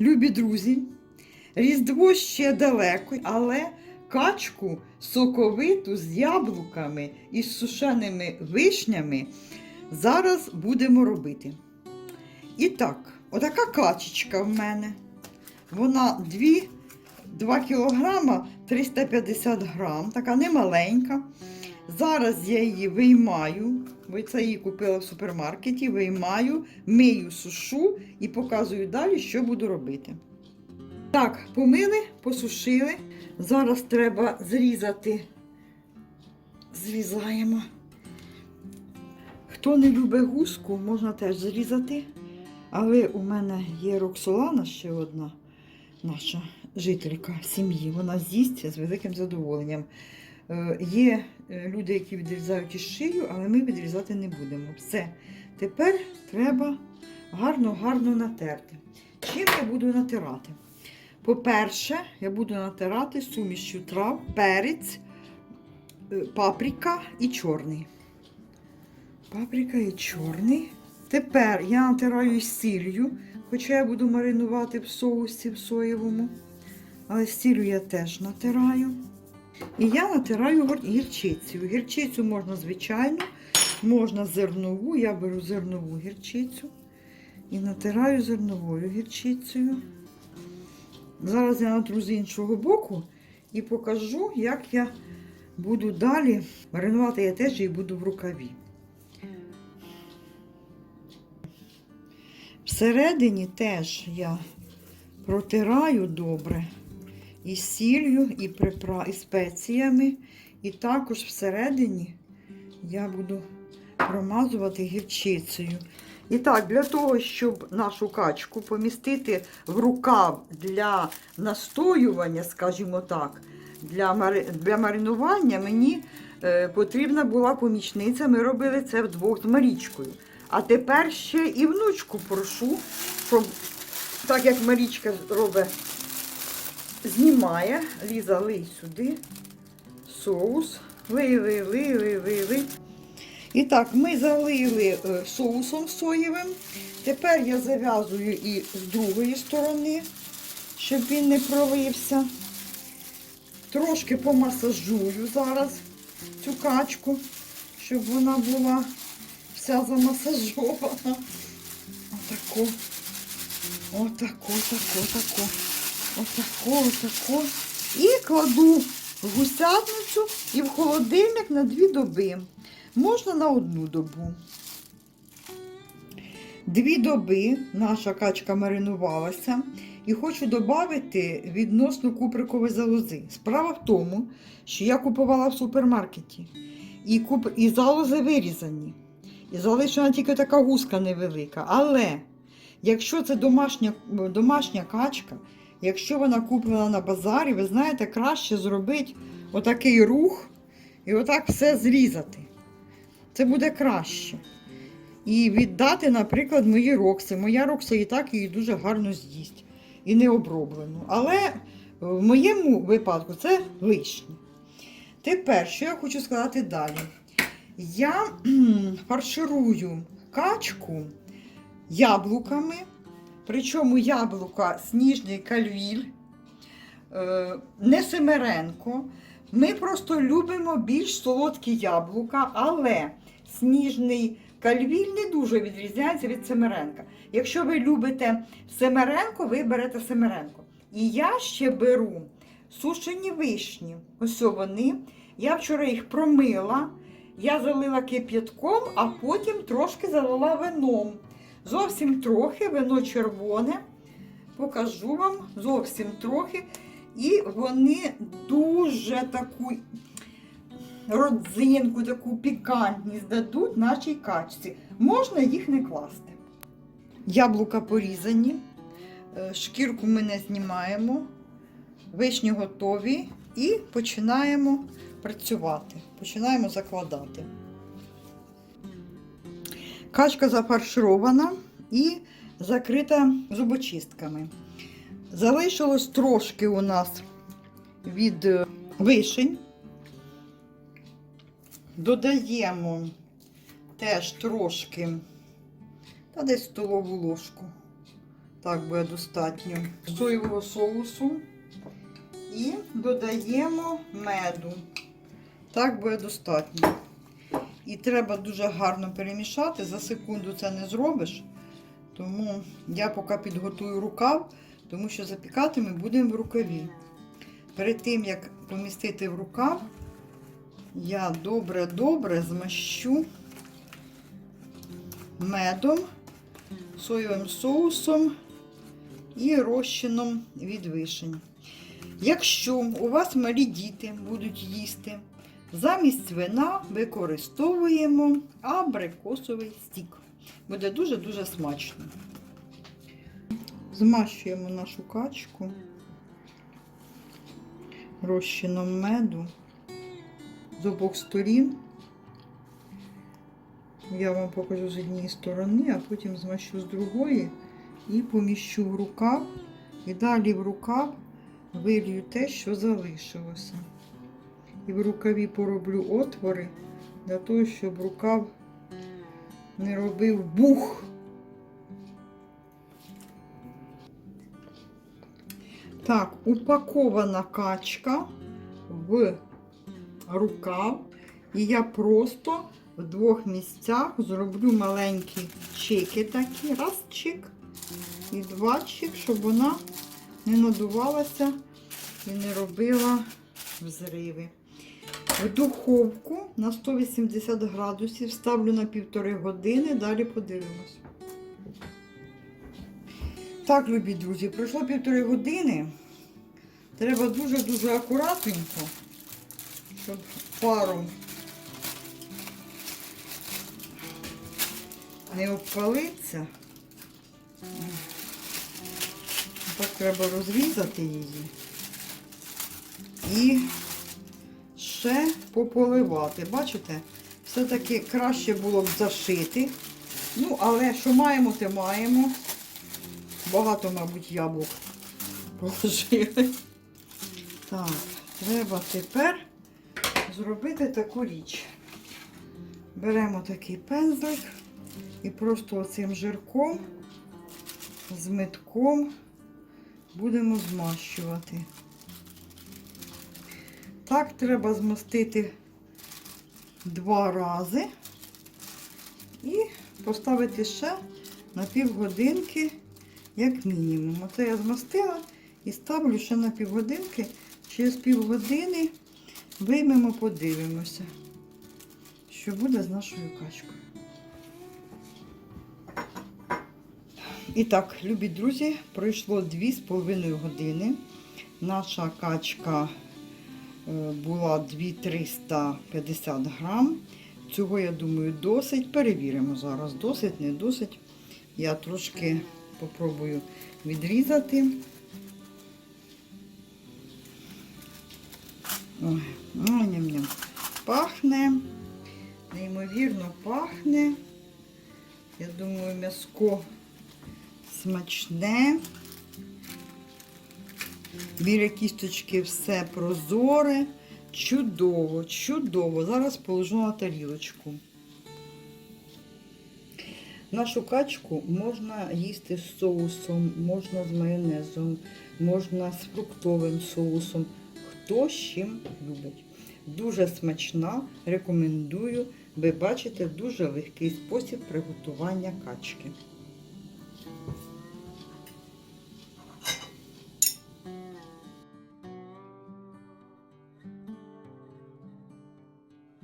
Любі друзі, Різдво ще далеко, але качку соковиту з яблуками і з сушеними вишнями зараз будемо робити. І так, отака качечка в мене. Вона 2, 2 кілограма 350 грам, така немаленька. Зараз я її виймаю, бо це її купила в супермаркеті, виймаю, мию, сушу і показую далі, що буду робити. Так, помили, посушили. Зараз треба зрізати. Зрізаємо. Хто не любить гуску, можна теж зрізати. Але у мене є Роксолана ще одна, наша жителька сім'ї. Вона з'їсть з великим задоволенням. Е, Є е, люди, які відрізають із шию, але ми відрізати не будемо. Все. Тепер треба гарно-гарно натерти. Чим я буду натирати? По-перше, я буду натирати сумішю трав, перець, е, паприка і чорний. Паприка і чорний. Тепер я натираю сіллю, хоча я буду маринувати в соусі в соєвому. Але сіллю я теж натираю. І я натираю гірчицю. Гірчицю можна звичайну, можна зернову. Я беру зернову гірчицю і натираю зерновою гірчицею. Зараз я натру з іншого боку і покажу, як я буду далі маринувати. Я теж її буду в рукаві. Всередині теж я протираю добре і сіллю, і, припра... і спеціями. І також всередині я буду промазувати гірчицею. І так, для того, щоб нашу качку помістити в рукав для настоювання, скажімо так, для, мари... для маринування, мені е, потрібна була помічниця. Ми робили це вдвох з Марічкою. А тепер ще і внучку прошу, щоб так як Марічка робить, знімає, Ліза, лий сюди соус. Лий, лий, лий, лий, лий, лий. І так, ми залили е, соусом соєвим. Тепер я зав'язую і з другої сторони, щоб він не пролився. Трошки помасажую зараз цю качку, щоб вона була вся замасажована. Отако. Отако, тако, тако. Отако, отако. І кладу гусятницю і в холодильник на дві доби. Можна на одну добу. Дві доби наша качка маринувалася. І хочу додати відносно куприкової залози. Справа в тому, що я купувала в супермаркеті. І, куп... і залози вирізані. І залишена тільки така гуска невелика. Але якщо це домашня, домашня качка, якщо вона куплена на базарі, ви знаєте, краще зробити отакий рух і отак все зрізати. Це буде краще. І віддати, наприклад, мої рокси. Моя рокса і так її дуже гарно з'їсть. І не оброблену. Але в моєму випадку це лишнє. Тепер, що я хочу сказати далі. Я фарширую качку яблуками. Причому яблука сніжний кальвіль, е, не семеренко. Ми просто любимо більш солодкі яблука, але сніжний кальвіль не дуже відрізняється від семеренка. Якщо ви любите семеренко, ви берете семеренко. І я ще беру сушені вишні. Ось вони. Я вчора їх промила, я залила кип'ятком, а потім трошки залила вином. Зовсім трохи, вино червоне. Покажу вам зовсім трохи. І вони дуже таку родзинку, таку пікантність дадуть нашій качці. Можна їх не класти. Яблука порізані, е, шкірку ми не знімаємо, вишні готові і починаємо працювати. Починаємо закладати. Качка зафарширована і закрита зубочистками. Залишилось трошки у нас від е, вишень. Додаємо теж трошки, та десь столову ложку Так буде достатньо соєвого соусу і додаємо меду. Так буде достатньо. І треба дуже гарно перемішати. За секунду це не зробиш. Тому я поки підготую рукав, тому що запікати ми будемо в рукаві. Перед тим, як помістити в рукав, я добре-добре змащу медом, соєвим соусом і розчином від вишень. Якщо у вас малі діти будуть їсти, замість вина використовуємо абрикосовий стік. Буде дуже-дуже смачно. Змащуємо нашу качку розчином меду з обох сторін. Я вам покажу з однієї сторони, а потім змащу з другої і поміщу в рукав. І далі в рукав вилью те, що залишилося. І в рукаві пороблю отвори для того, щоб рукав не робив бух. Так, упакована качка в рукав. І я просто в двох місцях зроблю маленькі чеки такі. Раз чик і два чик, щоб вона не надувалася і не робила взриви. В духовку на 180 градусів ставлю на півтори години, далі подивимось. Так, любі друзі, пройшло півтори години. Треба дуже-дуже акуратненько, щоб паром не обпалиться. Так треба розрізати її і ще пополивати. Бачите, все-таки краще було б зашити. Ну, але що маємо, те маємо. Багато, мабуть, яблук положили. Так, треба тепер зробити таку річ. Беремо такий пензлик і просто оцим жирком з митком будемо змащувати. Так треба змастити два рази і поставити ще на півгодинки, як мінімум. Оце я змастила і ставлю ще на півгодинки. Через півгодини виймемо, подивимося, що буде з нашою качкою. І так, любі друзі, пройшло 2,5 години. Наша качка була 2350 грам. Цього, я думаю, досить. Перевіримо зараз, досить, не досить. Я трошки попробую відрізати. Ой, ну, ням-ням. Пахне, неймовірно пахне. Я думаю, м'яско смачне. Біля кісточки все прозоре. Чудово, чудово. Зараз положу на тарілочку. Нашу качку можна їсти з соусом, можна з майонезом, можна з фруктовим соусом. Хто з чим любить. Дуже смачна, рекомендую. Ви бачите дуже легкий спосіб приготування качки.